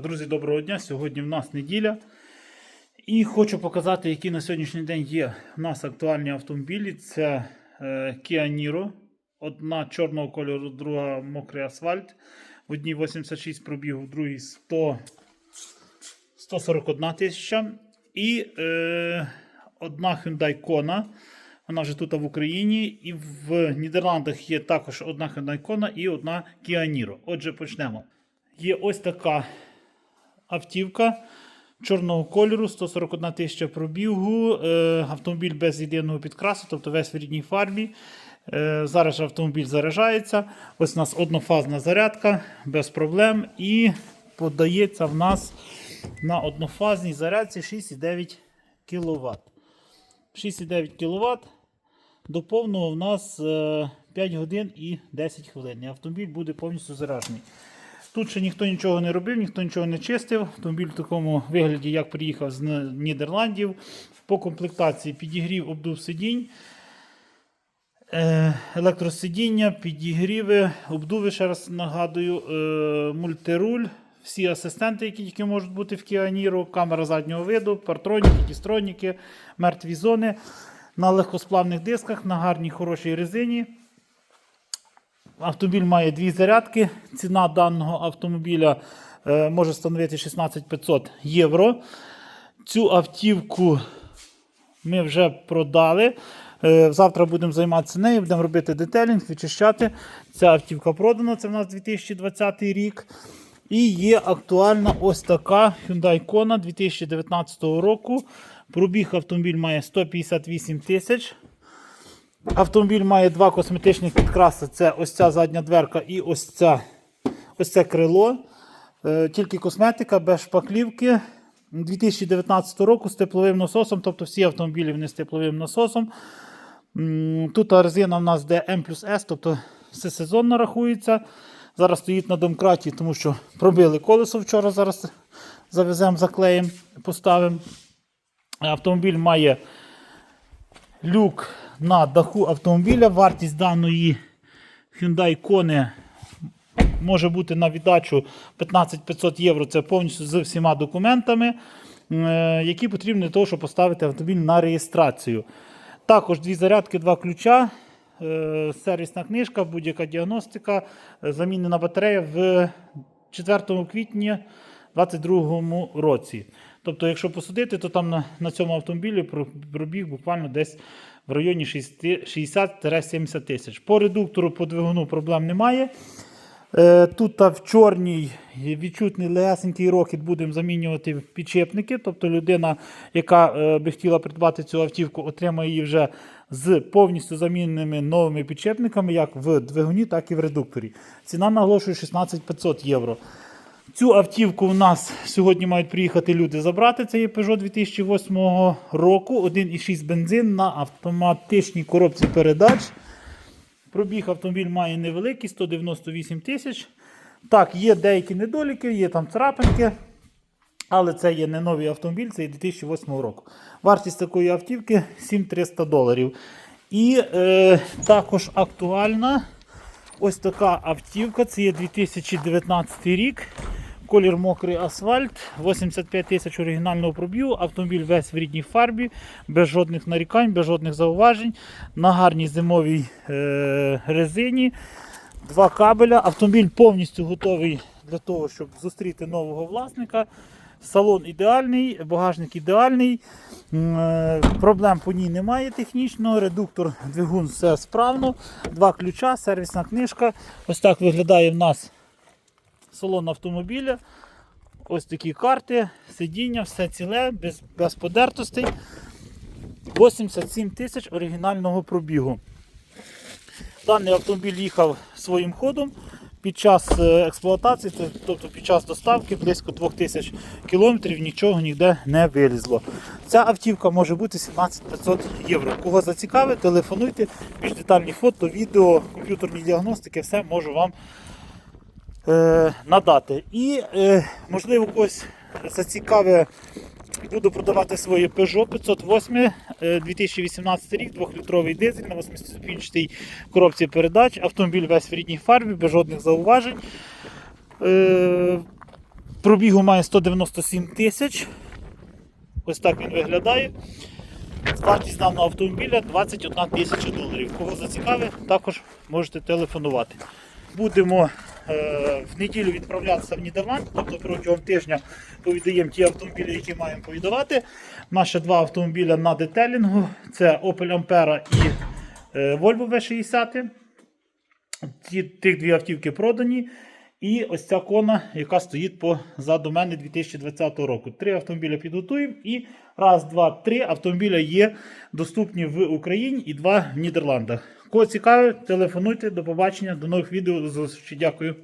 Друзі, доброго дня! Сьогодні в нас неділя. І хочу показати, які на сьогоднішній день є у нас актуальні автомобілі. Це е, Kia Niro. Одна чорного кольору, друга мокрий асфальт. В одній 86 пробігу, в другій 100, 141 тисяча. І е, одна Hyundai Kona. Вона вже тут в Україні. І в Нідерландах є також одна Hyundai Kona і одна Kia Niro. Отже, почнемо. Є ось така автівка чорного кольору, 141 тисяча пробігу, е, автомобіль без єдиного підкрасу, тобто весь в рідній фарбі. Е, зараз автомобіль заряджається. Ось у нас однофазна зарядка без проблем. І подається в нас на однофазній зарядці 6,9 кВт. 6,9 кВт. До повного в нас е, 5 годин і 10 хвилин. І автомобіль буде повністю заряджений. Тут ще ніхто нічого не робив, ніхто нічого не чистив. Автомобіль в такому вигляді, як приїхав з Нідерландів. По комплектації підігрів обдув сидінь, е, електросидіння, підігріви, обдуви, ще раз нагадую, е, мультируль, всі асистенти, які тільки можуть бути в Niro, камера заднього виду, партроніки, дістроніки, мертві зони на легкосплавних дисках, на гарній хорошій резині. Автомобіль має дві зарядки. Ціна даного автомобіля е, може становити 16 500 євро. Цю автівку ми вже продали. Е, Завтра будемо займатися нею, будемо робити детелінг, відчищати. Ця автівка продана, це в нас 2020 рік. І є актуальна ось така Hyundai Kona 2019 року. Пробіг автомобіль має 158 тисяч. Автомобіль має два косметичних підкраси. Це ось ця задня дверка і ось, ця, ось це крило. Е, Тільки косметика без шпаклівки. 2019 року з тепловим насосом, тобто всі автомобілі вони з тепловим насосом. Тут резина в нас де М плюс С, тобто все сезонно рахується. Зараз стоїть на домкраті, тому що пробили колесо вчора. Зараз завеземо, заклеїмо, поставимо. Автомобіль має люк на даху автомобіля. Вартість даної Hyundai Kona може бути на віддачу 15 500 євро. Це повністю з всіма документами, е, які потрібні для того, щоб поставити автомобіль на реєстрацію. Також дві зарядки, два ключа. е, Сервісна книжка, будь-яка діагностика, е, замінена батарея в 4 квітня 2022 році. Тобто, якщо посудити, то там на, на цьому автомобілі пробіг буквально десь в районі 60 60-70 тисяч. По редуктору, по двигуну проблем немає. Е, Тут та в чорній відчутний легесенький рокет будемо замінювати в підшипники. Тобто людина, яка е, би хотіла придбати цю автівку, отримає її вже з повністю заміненими новими підшипниками, як в двигуні, так і в редукторі. Ціна наголошую 16 500 євро. Цю автівку у нас сьогодні мають приїхати люди забрати. Це є Peugeot 2008 року, 1,6 бензин на автоматичній коробці передач. Пробіг автомобіль має невеликий, 198 тисяч. Так, є деякі недоліки, є там царапинки. Але це є не новий автомобіль, це є 2008 року. Вартість такої автівки 7300 доларів. І е, також актуальна ось така автівка. Це є 2019 рік. Колір мокрий асфальт, 85 тисяч оригінального пробігу, автомобіль весь в рідній фарбі, без жодних нарікань, без жодних зауважень, на гарній зимовій е, резині, два кабеля. Автомобіль повністю готовий для того, щоб зустріти нового власника. Салон ідеальний, багажник ідеальний, е, проблем по ній немає технічно, редуктор, двигун все справно, два ключа, сервісна книжка. Ось так виглядає в нас салон автомобіля. Ось такі карти, сидіння, все ціле, без, без подертостей. 87 тисяч оригінального пробігу. Даний автомобіль їхав своїм ходом під час е, експлуатації, тобто під час доставки близько 2000 кілометрів нічого ніде не вилізло. Ця автівка може бути 17 500 євро. Кого зацікавить, телефонуйте, більш детальні фото, відео, комп'ютерні діагностики, все можу вам е, надати. І, е, можливо, когось зацікаве, буду продавати своє Peugeot 508 е, 2018 рік, 2-літровий дизель на 8-ступінчатій коробці передач. Автомобіль весь в рідній фарбі, без жодних зауважень. Е, Пробігу має 197 тисяч. Ось так він виглядає. Вартість даного автомобіля 21 тисяча доларів. Кого зацікавить, також можете телефонувати. Будемо е, в неділю відправлятися в Нідерланд, тобто протягом тижня повідаємо ті автомобілі, які маємо нас ще два автомобіля на детелінгу. Це Opel Ampera і е, Volvo V60. Ті, тих дві автівки продані. І ось ця кона, яка стоїть позаду мене 2020 року. Три автомобіля підготуємо. І раз, два, три автомобіля є доступні в Україні і два в Нідерландах. Кого цікавить, телефонуйте. До побачення, до нових відео. До зустрічі. Дякую.